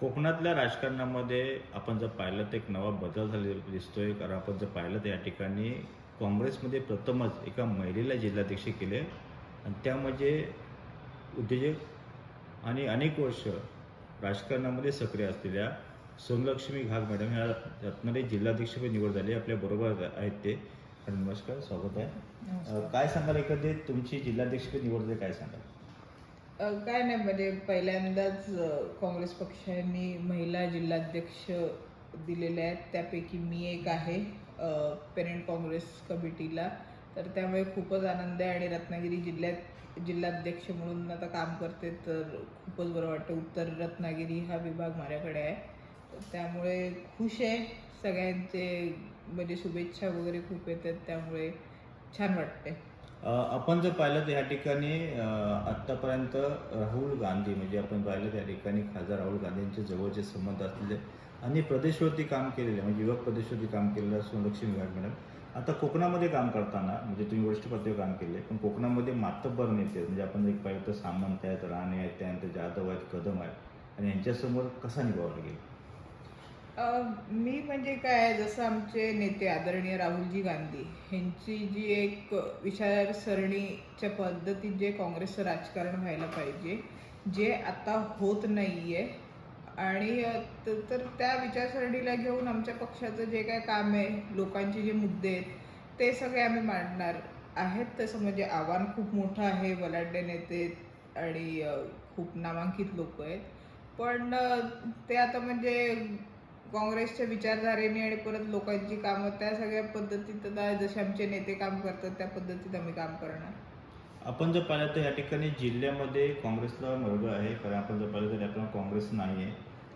कोकणातल्या राजकारणामध्ये आपण जर पाहिलं तर एक नवा बदल झालेला दिसतोय. कारण आपण जर पाहिलं तर या ठिकाणी काँग्रेसमध्ये प्रथमच एका महिलेला जिल्हाध्यक्ष केले. आणि त्यामध्ये उद्योजक आणि अनेक वर्ष राजकारणामध्ये सक्रिय असलेल्या सोनलक्ष्मी घाग मॅडम ह्या रत्नागिरी जिल्हाध्यक्षपदी निवड झाली. आपल्या बरोबर आहेत ते. नमस्कार स्वागत आहे. काय सांगाल एकंदरीत तुमची जिल्हाध्यक्षपदी निवड झाली काय सांगाल? काय नाही म्हणजे पहिल्यांदाच काँग्रेस पक्षाने महिला जिल्हाध्यक्ष दिलेले आहेत. त्यापैकी मी एक आहे पेरेंट काँग्रेस कमिटीला. तर त्यामुळे खूपच आनंद आहे आणि रत्नागिरी जिल्ह्यात जिल्हाध्यक्ष म्हणून आता काम करते तर खूपच बरं वाटतं. उत्तर रत्नागिरी हा विभाग माझ्याकडे आहे. तर त्यामुळे खुश आहे. सगळ्यांचे म्हणजे शुभेच्छा वगैरे खूप येतात. त्यामुळे छान वाटते आपण जर पाहिलं तर या ठिकाणी आत्तापर्यंत राहुल गांधी म्हणजे आपण पाहिलं त्या ठिकाणी खासदार राहुल गांधींचे जवळचे संबंध असलेले आणि प्रदेशवरती काम केलेले म्हणजे युवक प्रदेशवरती काम केलेलं सोनलक्ष्मी विभाग मॅडम. आता कोकणामध्ये काम करताना म्हणजे तुम्ही वरिष्ठ पदवी काम केले पण कोकणामध्ये मातब्बर नेते म्हणजे आपण एक पाहिलं तर सामंत आहेत राणे आहेत त्यानंतर जाधव आहेत कदम आहेत आणि यांच्यासमोर कसा निभावला गेला? मी म्हणजे काय जसं आमचे नेते आदरणीय राहुलजी गांधी यांची जी एक विचारसरणीच्या पद्धतीत जे काँग्रेसचं राजकारण व्हायला पाहिजे जे आता होत नाही आहे आणि तर त्या विचारसरणीला घेऊन आमच्या पक्षाचं जे काय काम आहे लोकांचे जे मुद्दे आहेत ते सगळे आम्ही मांडणार आहेत. तसं म्हणजे आव्हान खूप मोठं आहे बलाढ्य नेते आणि खूप नामांकित लोक आहेत. पण ते आता म्हणजे काँग्रेसच्या विचारधारेने आणि परत लोकांची कामं त्या सगळ्या पद्धतीत आता जसे आमचे नेते काम करतात त्या पद्धतीत आम्ही काम करणार. आपण जर पाहिलं तर या ठिकाणी जिल्ह्यामध्ये काँग्रेसला वर्ग आहे कारण आपण जर पाहिलं तर यातून काँग्रेस नाही आहे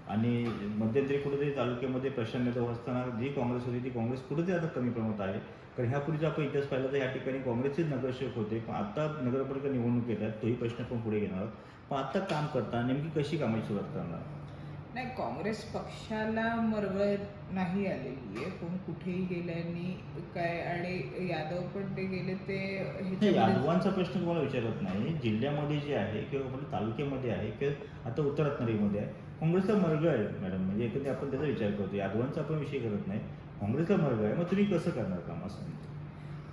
आणि मध्यंतरी कुठेतरी तालुक्यामध्ये प्रशांत नेता असताना जी काँग्रेस होती ती काँग्रेस कुठेतरी आता कमी प्रमाणात आहे. कारण ह्यापूर्वी जर आपण इतिहास पाहिला तर या ठिकाणी काँग्रेसचेच नगरसेवक होते. पण आता नगरपालिका निवडणूक येतात तोही प्रश्न पण पुढे घेणार आहोत. पण आता काम करता नेमकी कशी कामाची सुरुवात करणार? नाही काँग्रेस पक्षाला मरवळ नाही आलेली आहे. कोण कुठेही गेल्यानी काय आणि यादव पण ते गेले ते यादवांचा प्रश्न तुम्हाला विचारत नाही. जिल्ह्यामध्ये जे आहे किंवा तालुक्यामध्ये आहे किंवा आता उत्तर रत्नागिरीमध्ये आहे काँग्रेसचा मार्ग आहे मॅडम. म्हणजे एकंदरीत आपण त्याचा विचार करतो. यादवांचा आपण विषय करत नाही. काँग्रेसचा मार्ग आहे. मग तुम्ही कसं करणार काम असं?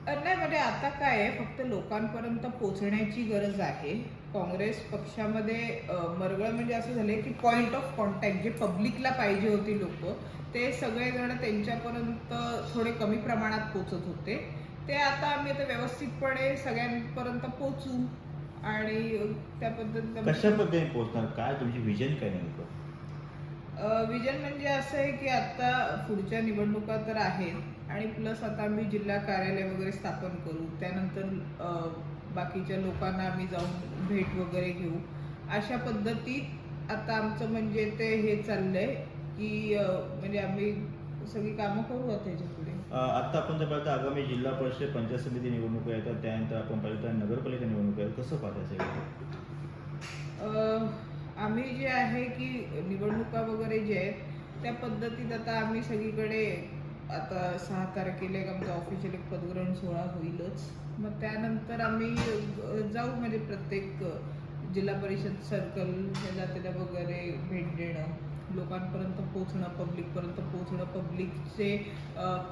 नाही म्हणजे आता काय आहे? फक्त लोकांपर्यंत पोचण्याची गरज आहे. काँग्रेस पक्षामध्ये मरगळ म्हणजे असं झालंय की पॉइंट ऑफ कॉन्टॅक्ट जे पब्लिकला पाहिजे होती लोक ते सगळेजण त्यांच्यापर्यंत थोडे कमी प्रमाणात पोचत होते. ते आता आम्ही आता व्यवस्थितपणे सगळ्यांपर्यंत पोचू आणि त्या पद्धतीने कशा पद्धतीने पोहोचणार? काय तुमची विजन काय नेमकं? विजन म्हणजे असं आहे की आता पुढच्या निवडणुका तर आहेत आणि प्लस आता आम्ही जिल्हा कार्यालय वगैरे स्थापन करू. त्यानंतर बाकीच्या लोकांना आम्ही जाऊन भेट वगैरे घेऊ. अशा पद्धतीत आता आमचं म्हणजे ते हे चाललंय की म्हणजे आम्ही सगळी कामं करू आता ह्याच्या पुढे आता आपण जर पाहिलं आगामी जिल्हा परिषद पंचायत समिती निवडणुका येतात. त्यानंतर आपण पाहिलं तर नगरपालिका निवडणुका आहेत कसं पाहतायचं हे? आम्ही जे आहे की निवडणुका वगैरे जे आहेत त्या पद्धतीत आता आम्ही सगळीकडे आता सहा तारखेला एक आमचा ऑफिशियल एक पदग्रहण सोहळा होईलच. मग त्यानंतर आम्ही जाऊ म्हणजे प्रत्येक जिल्हा परिषद सर्कल ह्याला त्याला वगैरे भेट देणं लोकांपर्यंत पोहोचणं पब्लिकपर्यंत पोहोचणं पब्लिकचे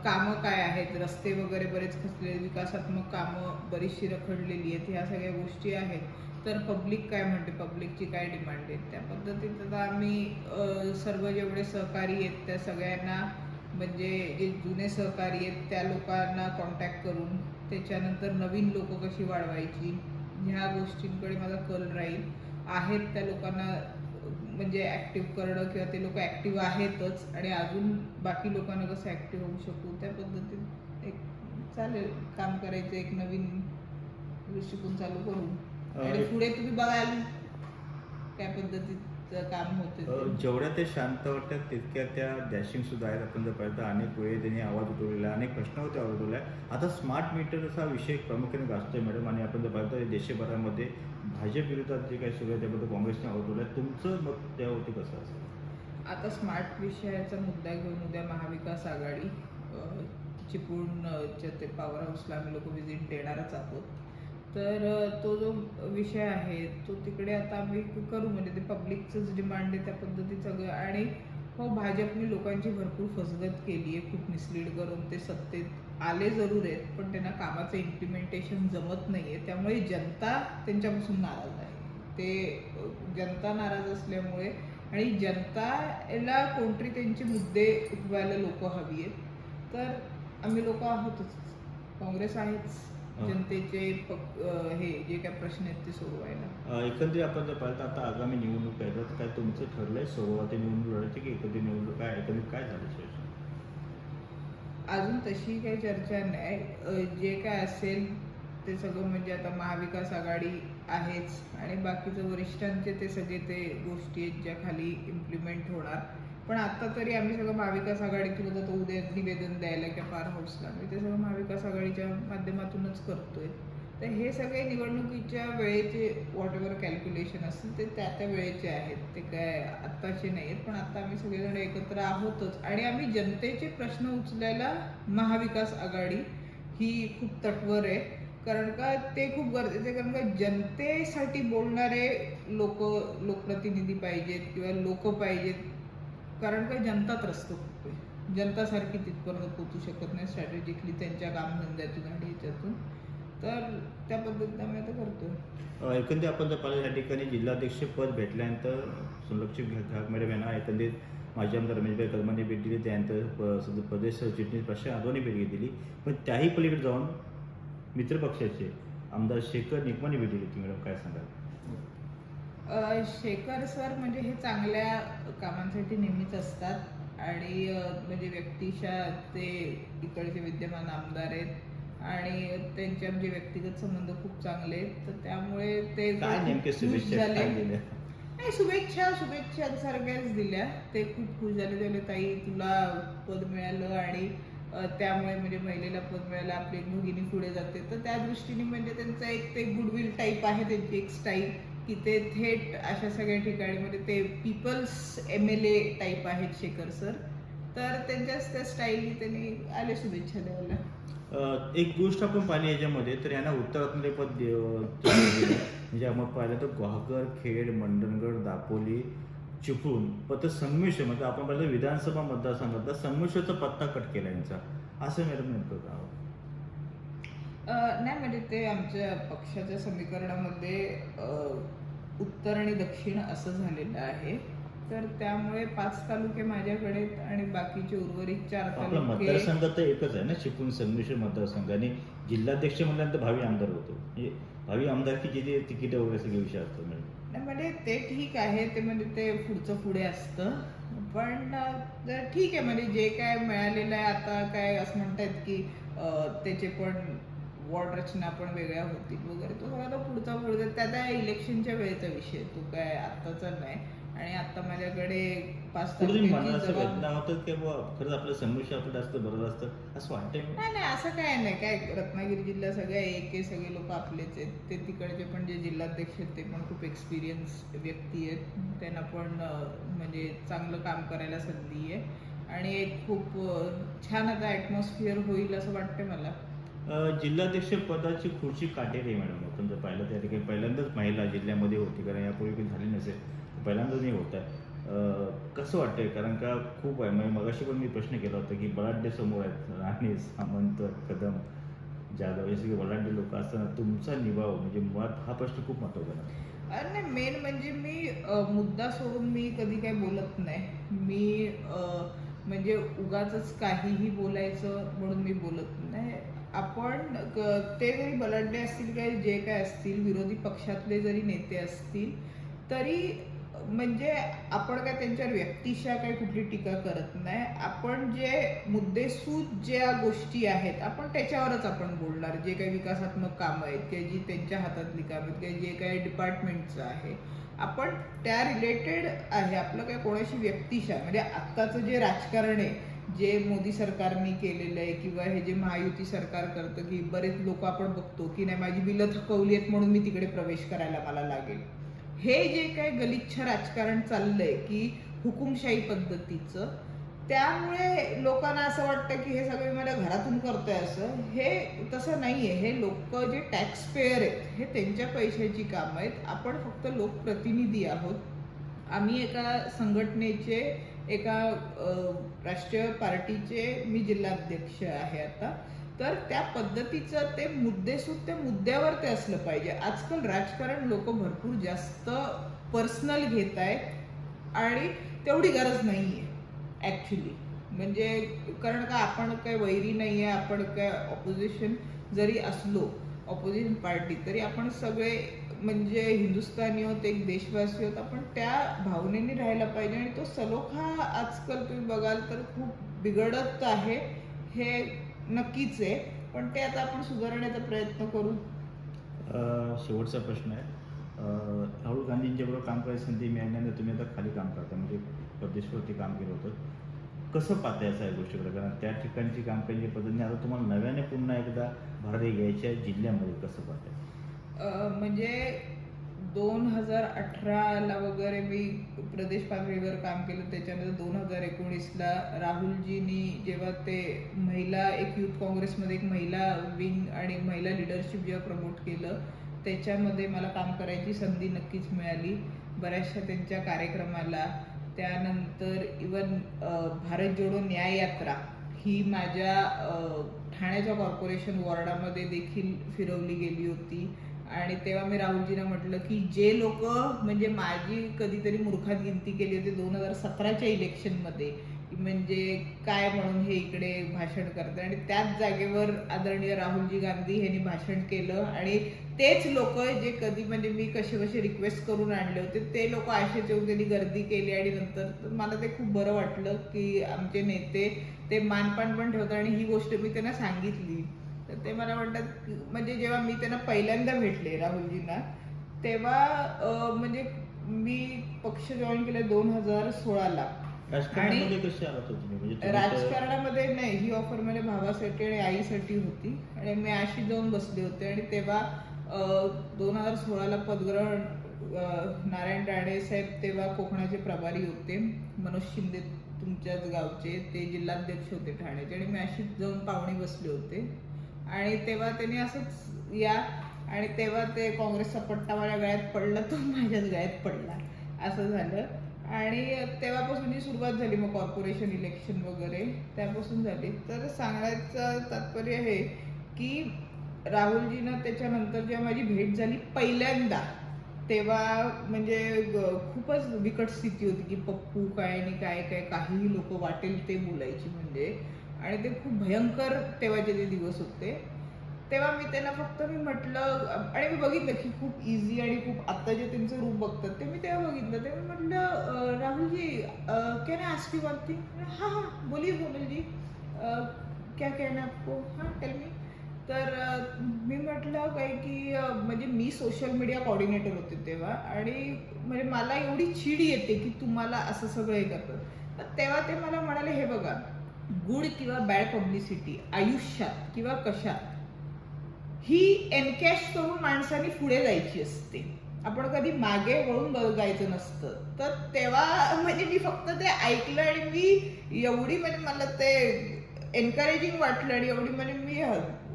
कामं काय आहेत रस्ते वगैरे बरेच खचलेले विकासात्मक कामं बरीचशी रखडलेली आहेत ह्या सगळ्या गोष्टी आहेत. तर पब्लिक काय म्हणते? पब्लिकची काय डिमांड आहे त्या पद्धतीत आता आम्ही सर्व जेवढे सहकारी आहेत त्या सगळ्यांना म्हणजे जे जुने सहकारी आहेत त्या लोकांना कॉन्टॅक्ट करून त्याच्यानंतर नवीन लोक कशी वाढवायची ह्या गोष्टींकडे माझा कल राहील. आहेत त्या लोकांना म्हणजे ऍक्टिव्ह करणं किंवा ते लोक ऍक्टिव्ह आहेतच आणि अजून बाकी लोकांना कसं ऍक्टिव्ह होऊ शकू? त्या पद्धतीत एक चालेल काम करायचं एक नवीन दृष्टिकोन चालू करू आणि पुढे तुम्ही बघाल काय पद्धतीचं काम होते जेवढ्या ते शांत वाटतात तितक्या त्या डॅशिंग सुद्धा आहेत. आपण जर पाहिलं तर अनेक वेळी त्यांनी आवाज उठवलेला अनेक प्रश्न होते आवाज उठवला आता स्मार्ट मीटरचा विषय प्रामुख्याने गाजतोय मॅडम आणि आपण जर पाहिलं तर देशभरामध्ये भाजप विरोधात जे काही सुरू आहे त्याबद्दल काँग्रेसने आवाज उठवला आहे तुमचं मत त्यावरती कसं असेल आता स्मार्ट विषयाचा मुद्दा घेऊन उद्या महाविकास आघाडी चिपळूणच्या ते पॉवर हाऊसला आम्ही लोक व्हिजिट देणारच आहोत. तर तो जो विषय आहे तो तिकडे आता आम्ही करू. म्हणजे ते पब्लिकचंच डिमांड आहे त्या पद्धतीत सगळं. आणि हो भाजपने लोकांची भरपूर फसगत केली आहे. खूप मिसलीड करून ते सत्तेत आले जरूर आहेत पण त्यांना कामाचं इम्प्लिमेंटेशन जमत नाही आहे त्यामुळे जनता त्यांच्यापासून नाराज आहे. ते जनता नाराज असल्यामुळे आणि जनताला कोणतरी त्यांचे मुद्दे उठवायला लोक हवी आहेत. तर आम्ही लोक आहोतच. काँग्रेस आहेच. जनतेचे हे जे काय प्रश्न आहेत ते सोडवायला. एकंदरीत आपण जर पाहिलं तर आता आगामी निवडणूक आहे. तर काय तुमचं ठरलंय? सुरुवाती निवडणूक लढायची की एकंदरीत निवडणूक काय एकंदरीत काय झालं अजून तशी काही चर्चा नाही. जे काय असेल ते सगळं म्हणजे आता महाविकास आघाडी आहेच. आणि बाकीचं वरिष्ठांचे ते सगळे ते गोष्टी आहेत ज्या खाली इम्प्लिमेंट होणार. पण आता तरी आम्ही सगळं महाविकास आघाडीतून तो उद्या निवेदन द्यायला किंवा फार हाऊसला मी ते सगळं महाविकास आघाडीच्या माध्यमातूनच करतोय. तर हे सगळे निवडणुकीच्या वेळेचे वॉट एव्हर कॅल्क्युलेशन असतील ते त्या त्या वेळेचे आहेत. ते काय आत्ताचे नाही आहेत पण आता आम्ही सगळेजण एकत्र आहोतच. आणि आम्ही जनतेचे प्रश्न उचलायला महाविकास आघाडी ही खूप तटवर आहे. कारण का ते खूप गरजेचे आहे. कारण का जनतेसाठी बोलणारे लोक लोकप्रतिनिधी पाहिजेत किंवा लोक पाहिजेत. कारण काय जनता त्रस्त होतोय जनतासारखी तिथपर्यंत पोचू शकत नाही स्ट्रॅटेजिकली त्यांच्या कामधंद्यातून आणि याच्यातून तर त्या पद्धतीने आम्ही आता करतो एकंदरीत आपण जर पाहिलं या ठिकाणी जिल्हाध्यक्ष पद भेटल्यानंतर सुलक्षित घाग मॅडम यांना एकंदरीत माजी आमदार रमेशभाई कदमांनी भेट दिली. त्यानंतर प- सद- प्रदेश सरचिटणीस प्रशांत यादवने भेट दिली पण त्याही पलीकडे जाऊन मित्रपक्षाचे आमदार शेखर निकमाने भेट दिली होती मॅडम काय सांगाल? शेखर सर म्हणजे हे चांगल्या कामांसाठी नेहमीच असतात आणि म्हणजे व्यक्तिशा ते इकडचे विद्यमान आमदार आहेत आणि त्यांचे आमचे व्यक्तिगत संबंध खूप चांगले आहेत. तर त्यामुळे ते झाले. नाही शुभेच्छा शुभेच्छा सारख्याच दिल्या. ते खूप खुश झाले त्यामुळे ताई तुला पद मिळालं आणि त्यामुळे म्हणजे महिलेला पद मिळालं आपली भगिनी पुढे जाते. तर त्या दृष्टीने म्हणजे त्यांचा एक ते गुडविल टाईप आहे त्यांची एक स्टाईल की ते थेट अशा सगळ्या ठिकाणी म्हणजे ते people's M L A type आहेत शेखर सर तर त्यांच्याच त्या स्टाईलनी त्यांनी आले शुभेच्छा द्यायला. एक गोष्ट आपण पाहिली याच्यामध्ये तर यांना उत्तरातमध्ये पद म्हणजे आपण पाहिलं तर ग्वाहकर खेड मंडणगड दापोली चिपळूण पत्र संमिश्र म्हणजे आपण पाहिलं विधानसभा मतदारसंघातला संमिश्रचा पत्ता कट केला यांचा. असं मॅडम नेमकं का नाही म्हणजे ते आमच्या पक्षाच्या समीकरणामध्ये उत्तर आणि दक्षिण असं झालेलं आहे. तर त्यामुळे पाच तालुके माझ्याकडे आणि बाकीचे उर्वरित चार तालुके मतदारसंघ तर एकच आहे ना चिपळूण संमिश्र मतदारसंघ. आणि जिल्हाध्यक्ष म्हणल्यानंतर भावी आमदार होतो. म्हणजे भावी आमदारकी जे तिकीट वगैरे सगळे विषय असतो नाही म्हणजे ते ठीक आहे ते म्हणजे ते पुढचं पुढे असतं. पण ठीक आहे म्हणजे जे काय मिळालेलं आहे आता काय असं म्हणतायत की त्याचे पण वॉर्ड रचना पण वेगळ्या होतील वगैरे. तो सगळा पुढचा पुढचा त्या त्या इलेक्शनच्या वेळेचा विषय तो काय आत्ताचा नाही. आणि आता माझ्याकडे पाच खरंच आपलं संमिश्र आपलं जास्त बरं असतं? असं वाटतंय नाही नाही असं काय नाही. काय रत्नागिरी जिल्हा सगळ्या एक आहे सगळे लोक आपलेच आहेत. ते तिकडचे पण जे जिल्हाध्यक्ष आहेत ते पण खूप एक्सपिरियन्स व्यक्ती आहेत. त्यांना पण म्हणजे चांगलं काम करायला संधी आहे. आणि एक खूप छान आता ॲटमॉस्फिअर होईल असं वाटतं मला. जिल्हाध्यक्ष पदाची खुर्ची काटेरी आहे मॅडम. आपण जर पाहिलं त्या ठिकाणी पहिल्यांदाच महिला जिल्ह्यामध्ये होती कारण यापूर्वी कधी झाली नसेल. पहिल्यांदाच नाही होत आहे. कसं वाटतंय? कारण का खूप आहे. म्हणजे मगाशी पण मी प्रश्न केला होता की बलाढ्य समोर आहेत. राणे सामंत कदम जाधव जसे की बलाढ्य लोक असताना तुमचा निभाव म्हणजे मुळात हा प्रश्न खूप महत्त्वाचा आहे. अरे नाही मेन म्हणजे मी मुद्दा सोडून मी कधी काही बोलत नाही. मी म्हणजे उगाच काहीही बोलायचं म्हणून मी बोलत नाही. आपण ते जरी बलडले असतील काही जे काय असतील विरोधी पक्षातले जरी नेते असतील तरी म्हणजे आपण काय त्यांच्यावर व्यक्तिशा काही कुठली टीका करत नाही. आपण जे मुद्देसूद ज्या गोष्टी आहेत आपण त्याच्यावरच आपण बोलणार. जे काही विकासात्मक कामं आहेत किंवा जी त्यांच्या हातातली कामं आहेत किंवा जे काही डिपार्टमेंटचं आहे आपण त्या रिलेटेड आहे. आपलं काय कोणाशी व्यक्तिशा म्हणजे आत्ताचं जे राजकारण आहे जे मोदी सरकारने केलेलं आहे किंवा हे जे महायुती सरकार करतं की बरेच लोक आपण बघतो की नाही माझी बिलं थकवली आहेत म्हणून मी तिकडे प्रवेश करायला मला लागेल. हे जे काय गलिच्छ राजकारण चाललंय की हुकुमशाही पद्धतीचं त्यामुळे लोकांना असं वाटतं की हे सगळं मला घरातून करतोय असं हे तसं नाहीये. हे लोक जे टॅक्स पेयर आहेत हे त्यांच्या पैशाची कामं आहेत. आपण फक्त लोकप्रतिनिधी आहोत. आम्ही एका संघटनेचे एका राष्ट्रीय पार्टीचे मी जिल्हाध्यक्ष आहे आता. तर त्या पद्धतीचं ते मुद्देसूद त्या मुद्द्यावर ते असलं पाहिजे. आजकाल राजकारण लोक भरपूर जास्त पर्सनल घेत आहेत आणि तेवढी गरज नाहीये ॲक्च्युली म्हणजे कारण का आपण काय वैरी नाहीये आपण काय ऑपोजिशन जरी असलो ऑपोजिट पार्टी तरी आपण सगळे म्हणजे हिंदुस्थानी आहोत एक देशवासी आहोत आपण त्या भावनेने राहायला पाहिजे. आणि तो सलोखा आजकाल तुम्ही बघाल तर खूप बिघडत आहे हे नक्कीच आहे. पण ते आता आपण सुधारण्याचा प्रयत्न करू. शेवटचा प्रश्न आहे. राहुल गांधींच्या बरोबर काम करायची संधी मिळाल्यानंतर तुम्ही आता खाली काम करता. म्हणजे परदेशवरती काम केलं होतं. कसं पाहते असं या गोष्टीकडे? कारण त्या ठिकाणची काम केलेली पद्धतीने आता तुम्हाला नव्याने पुन्हा एकदा भरारी घ्यायच्या जिल्ह्यामध्ये कसं पाहताय म्हणजे दोन हजार अठराला वगैरे मी प्रदेश पातळीवर काम केलं. त्याच्यानंतर दोन हजार एकोणीसला राहुलजींनी जेव्हा ते महिला एक युथ काँग्रेसमध्ये एक महिला विंग आणि महिला लिडरशिप जेव्हा प्रमोट केलं त्याच्यामध्ये मला काम करायची संधी नक्कीच मिळाली. बऱ्याचशा त्यांच्या कार्यक्रमाला त्यानंतर इवन भारत जोडो न्याय यात्रा ही माझ्या ठाण्याच्या कॉर्पोरेशन वॉर्डामध्ये देखील फिरवली गेली होती. आणि तेव्हा मी राहुलजीना म्हटलं की जे लोक म्हणजे माझी कधीतरी मूर्खात गिनती केली होती दोन हजार सतराच्या इलेक्शनमध्ये म्हणजे काय म्हणून हे इकडे भाषण करतात? आणि त्याच जागेवर आदरणीय राहुलजी गांधी यांनी भाषण केलं आणि तेच लोक जे कधी म्हणजे मी कसे कसे रिक्वेस्ट करून आणले होते ते लोक आशेच येऊन त्यांनी गर्दी केली आणि नंतर मला ते खूप बरं वाटलं की आमचे नेते ते मानपान पण ठेवतात आणि ही गोष्ट मी त्यांना सांगितली. तर ते मला म्हणतात म्हणजे जेव्हा मी त्यांना पहिल्यांदा भेटले राहुलजींना तेव्हा म्हणजे मी पक्ष जॉईन केला दोन हजार सोळाला. राजकारणामध्ये आलात म्हणजे राजकारणामध्ये नाही ही ऑफर माझ्या भावासाठी आणि आईसाठी होती. आणि मी अशी जाऊन बसले होते आणि तेव्हा दोन हजार सोळाला पदग्रहण नारायण राणे साहेब तेव्हा कोकणाचे प्रभारी होते. मनोज शिंदे तुमच्याच गावचे ते जिल्हाध्यक्ष होते ठाण्याचे. आणि मी अशीच जाऊन पाहुणे बसले होते. आणि तेव्हा त्यांनी असंच या आणि तेव्हा ते काँग्रेसचा पट्टा माझ्या गळ्यात पडला तो माझ्याच गळ्यात पडला. असं झालं. आणि तेव्हापासून जी सुरुवात झाली मग कॉर्पोरेशन इलेक्शन वगैरे त्यापासून झाली. तर सांगण्याचं तात्पर्य हे की राहुलजीनं त्याच्यानंतर जेव्हा माझी भेट झाली पहिल्यांदा तेव्हा म्हणजे खूपच बिकट स्थिती होती की पप्पू काय आणि काय काय काहीही लोक वाटेल ते बोलायची म्हणजे. आणि ते खूप भयंकर तेव्हाचे ते दिवस होते. तेव्हा मी त्यांना फक्त मी म्हटलं आणि मी बघितलं की खूप इझी आणि खूप आत्ता जे त्यांचं रूप बघतात ते मी तेव्हा बघितलं. तेव्हा म्हटलं Rahulji can I ask you one thing हां हां बोलिये बोलजी क्या कहना आपको? हां टेल मी तर मी म्हटलं काय की म्हणजे मी सोशल मीडिया कॉर्डिनेटर होते तेव्हा आणि म्हणजे मला एवढी चीड येते की तुम्हाला असं सगळं हे करतं तेव्हा ते मला म्हणाले हे बघा गुड किंवा बॅड पब्लिसिटी आयुष्यात किंवा कशात ही एनकॅश करून माणसाने पुढे जायची असते. आपण कधी मागे वळून बघायचं नसतं. तर तेव्हा म्हणजे मी फक्त ते ऐकलं आणि मी एवढी म्हणजे मला ते एनकरेजिंग वाटलं आणि एवढी म्हणजे मी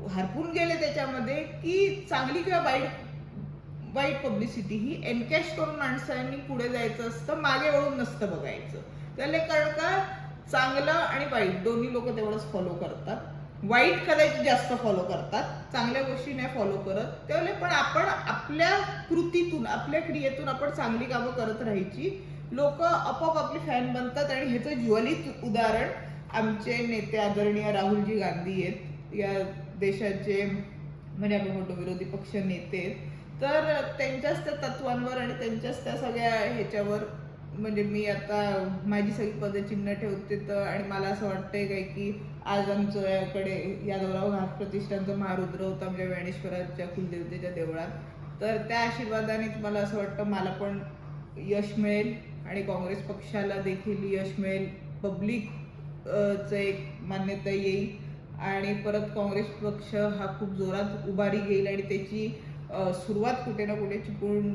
हरपून गेले त्याच्यामध्ये की चांगली किंवा वाईट वाईट पब्लिसिटी ही एनकॅश करून माणसांनी पुढे जायचं असतं मागे वळून नसतं बघायचं. त्याला कारण का चांगलं आणि वाईट दोन्ही लोक तेवढंच फॉलो करतात. वाईट कदाचित जास्त फॉलो करतात. चांगल्या गोष्टी नाही फॉलो करत. त्यावेळेला पण आपण आपल्या कृतीतून आपल्या क्रियेतून आपण चांगली कामं करत राहायची. लोक आपोआप आपली फॅन बनतात आणि ह्याचं ज्वलित उदाहरण आमचे नेते आदरणीय राहुलजी गांधी आहेत. या देशाचे म्हणजे आपण म्हणतो विरोधी पक्ष नेते आहेत. तर त्यांच्याच त्या तत्वांवर आणि त्यांच्याच त्या सगळ्या ह्याच्यावर म्हणजे मी आता माझी सगळी पदचिन्ह ठेवते तर आणि मला असं वाटतंय काय की आज आमच्याकडे यादवराव घाट प्रतिष्ठानचं महारुद्र होतं आमच्या म्हणजे ज्ञानेश्वराच्या कुलदेवतेच्या देवळात. तर त्या आशीर्वादानेच मला असं वाटतं मला पण यश मिळेल आणि काँग्रेस पक्षाला देखील यश मिळेल. पब्लिक चं एक मान्यता येईल. आणि परत काँग्रेस पक्ष हा खूप जोरात उभारी घेईल आणि त्याची सुरुवात कुठे ना कुठे चुकून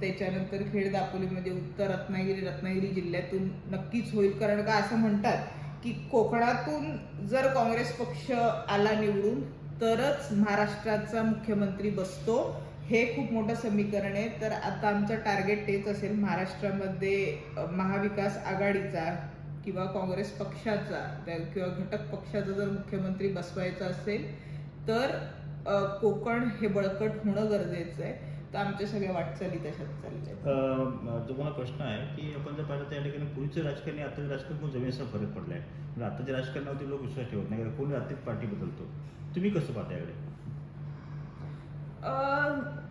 त्याच्यानंतर खेड दापोलीमध्ये उत्तर रत्नागिरी रत्नागिरी जिल्ह्यातून नक्कीच होईल. कारण का असं म्हणतात की कोकणातून जर काँग्रेस पक्ष आला निवडून तरच महाराष्ट्राचा मुख्यमंत्री बसतो. हे खूप मोठं समीकरण आहे. तर आता आमचं टार्गेट तेच असेल महाराष्ट्रामध्ये महाविकास आघाडीचा किंवा काँग्रेस पक्षाचा त्या- किंवा घटक पक्षाचा जर मुख्यमंत्री बसवायचा असेल तर कोकण हे बळकट होणं गरजेचं आहे. तर आमच्या सगळ्या वाटचाली तशाच चालल्या तुम्हाला प्रश्न आहे की आपण जर पाहिलं त्या ठिकाणी पूर्वीचं राजकारण आणि आताच्या राजकारण खूप जमीन फरक पडला आहे म्हणजे आताच्या राजकारणावरती लोक विश्वास ठेवत नाही कारण कोणी रात्रीच पार्टी बदलतो. तुम्ही कसं पाहता याकडे?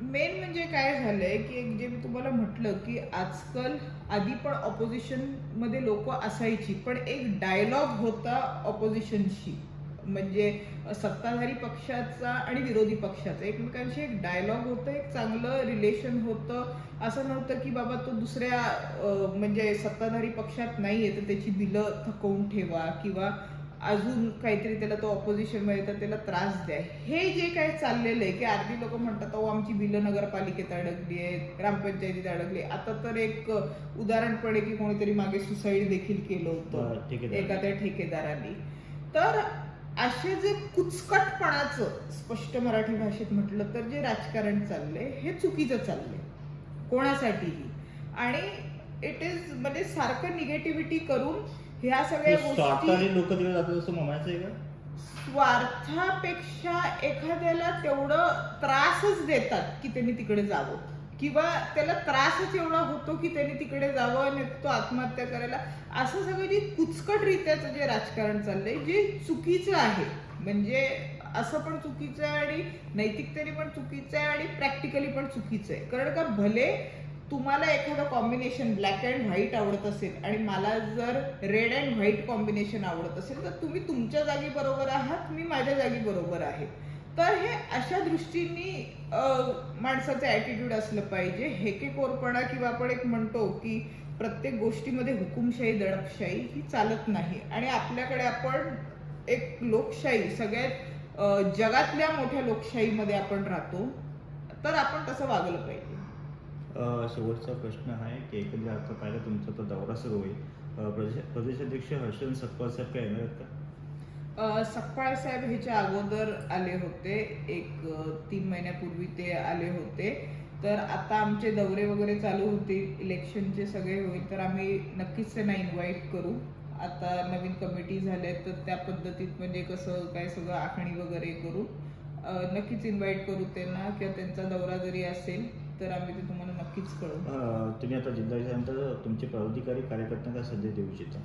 मेन म्हणजे काय झालंय की एक जे मी तुम्हाला म्हटलं की आजकाल आधी पण ऑपोजिशनमध्ये लोक असायची पण एक डायलॉग होता ऑपोजिशनशी म्हणजे सत्ताधारी पक्षाचा आणि विरोधी पक्षाचा. एकमेकांशी एक डायलॉग होतं एक चांगलं रिलेशन होतं. असं नव्हतं की बाबा तो दुसऱ्या म्हणजे सत्ताधारी पक्षात नाहीये तर त्याची बिलं थकवून ठेवा किंवा अजून काहीतरी त्याला तो ऑपोजिशनमध्ये तर त्याला त्रास द्या. हे जे काही चाललेलं आहे की अर्धी लोक म्हणतात अहो आमची बिलं नगरपालिकेत अडकली आहेत ग्रामपंचायतीत अडकली आता तर एक उदाहरण पडे की कोणीतरी मागे सुसाईड देखील केलं होतं. एखाद्या ठेकेदारांनी. तर असे जे कुचकटपणाचं स्पष्ट मराठी भाषेत म्हटलं तर जे राजकारण चाललंय हे चुकीचं चाललंय. कोणासाठीही. आणि इट इज म्हणजे सारखं निगेटिव्हिटी करून ह्या सगळ्या गोष्टी लोक तिकडे जातात असं म्हणायचं आहे का? स्वार्थापेक्षा एखाद्याला तेवढं त्रासच देतात की त्यांनी तिकडे जावं. किंवा त्याला त्रासच एवढा होतो की त्याने तिकडे जावं आणि तो आत्महत्या करायला. असं सगळं जे कुचकटरित्याचं जे राजकारण चाललंय जे चुकीचं आहे. म्हणजे असं पण चुकीचं आहे आणि नैतिकतेने पण चुकीचं आहे आणि प्रॅक्टिकली पण चुकीचं आहे. कारण का भले तुम्हाला एखादं कॉम्बिनेशन ब्लॅक अँड व्हाईट आवडत असेल आणि मला जर रेड अँड व्हाईट कॉम्बिनेशन आवडत असेल तर तुम्ही तुमच्या जागी बरोबर आहात मी माझ्या जागी बरोबर आहे. तर हे अशा दृष्टीने माणसाचं ॲटिट्यूड असलं पाहिजे. हेकेकोरपणा किंवा आपण एक म्हणतो की प्रत्येक गोष्टीमध्ये हुकुमशाही दडपशाही ही चालत नाही. आणि आपल्याकडे आपण एक लोकशाही सगळ्यात जगातल्या मोठ्या लोकशाहीमध्ये आपण राहतो तर आपण तसं वागलं पाहिजे. शेवटचा प्रश्न आहे की एकंदर आता पाहिलं तुमचा तो दौरा सुरू होईल. प्रदेश प्रदेशाध्यक्ष हर्षन सकपाल साहेब काय येणार आहेत का? सकपाळ साहेब ह्याच्या अगोदर आले होते. एक तीन महिन्यापूर्वी ते आले होते. तर आता आमचे दौरे वगैरे चालू होतील. इलेक्शनचे सगळे होईल. तर आम्ही नक्कीच त्यांना इन्व्हाइट करू. आता नवीन कमिटी झाल्या तर त्या पद्धतीत म्हणजे कसं काय सगळं आखणी वगैरे करू. नक्कीच इन्व्हाइट करू त्यांना. किंवा त्यांचा दौरा जरी असेल तर आम्ही ते तुम्हाला नक्कीच कळवू. तुम्ही आता जिल्हा तुमचे पदाधिकारी कार्यकर्त्यांना संधी देऊ इच्छिता.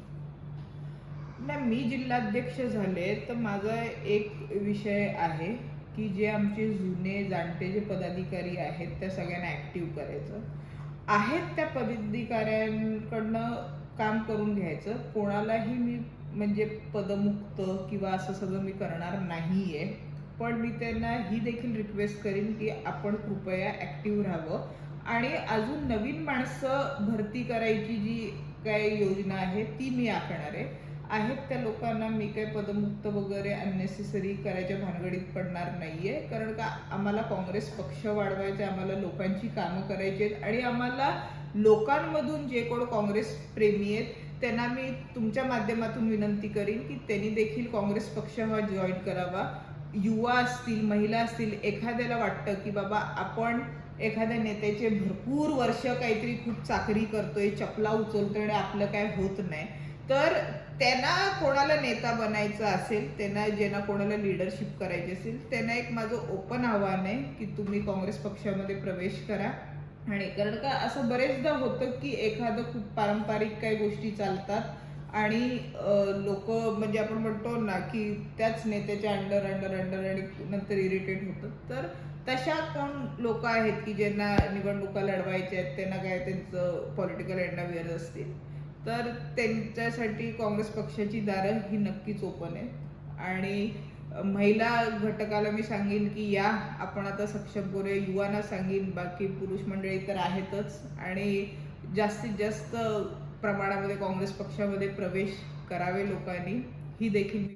नाही मी जिल्हाध्यक्ष झाले तर माझा एक विषय आहे की जे आमचे जुने जाणते जे पदाधिकारी आहेत त्या सगळ्यांना ॲक्टिव्ह करायचं. आहेत त्या पदाधिकाऱ्यांकडनं काम करून घ्यायचं. कोणालाही मी म्हणजे पदमुक्त किंवा असं सगळं मी करणार नाही आहे पण मी त्यांना ही देखील रिक्वेस्ट करीन की आपण कृपया ॲक्टिव्ह राहावं. आणि अजून नवीन माणसं भरती करायची जी काय योजना आहे ती मी आखणार आहे. आहेत त्या लोकांना मी काही पदमुक्त वगैरे अननेसेसरी करायच्या भानगडीत पडणार नाहीये. कारण का आम्हाला काँग्रेस पक्ष वाढवायचे आम्हाला लोकांची कामं करायची आहेत आणि आम्हाला लोकांमधून जे कोण काँग्रेस प्रेमी आहेत त्यांना मी तुमच्या माध्यमातून विनंती करीन की त्यांनी देखील काँग्रेस पक्ष हा जॉईन करावा. युवा असतील महिला असतील एखाद्याला वाटतं की बाबा आपण एखाद्या नेत्याचे भरपूर वर्ष काहीतरी खूप चाकरी करतोय चपला उचलतोय आणि आपलं काय होत नाही. तर त्यांना कोणाला नेता बनायचं असेल त्यांना ज्यांना कोणाला लिडरशिप करायची असेल त्यांना एक माझं ओपन आव्हान आहे की तुम्ही काँग्रेस पक्षामध्ये प्रवेश करा. आणि कारण का असं बरेचदा होतं की एखादं खूप पारंपरिक काही गोष्टी चालतात आणि लोक म्हणजे आपण म्हणतो ना की त्याच नेत्याच्या अंडर अंडर अंडर आणि नंतर इरिटेट होतं. तर तशा कोण लोक आहेत की ज्यांना निवडणुका लढवायच्या आहेत त्यांना काय त्यांचं पॉलिटिकल एंडाविअर असतील. तर त्यांच्यासाठी काँग्रेस पक्षाची दारं ही नक्कीच ओपन आहेत. आणि महिला घटकाला मी सांगेन की या आपण आता सक्षम करूया युवांना सांगेन बाकी पुरुष मंडळी तर आहेतच. आणि जास्तीत जास्त प्रमाणामध्ये काँग्रेस पक्षामध्ये प्रवेश करावे लोकांनी. ही देखील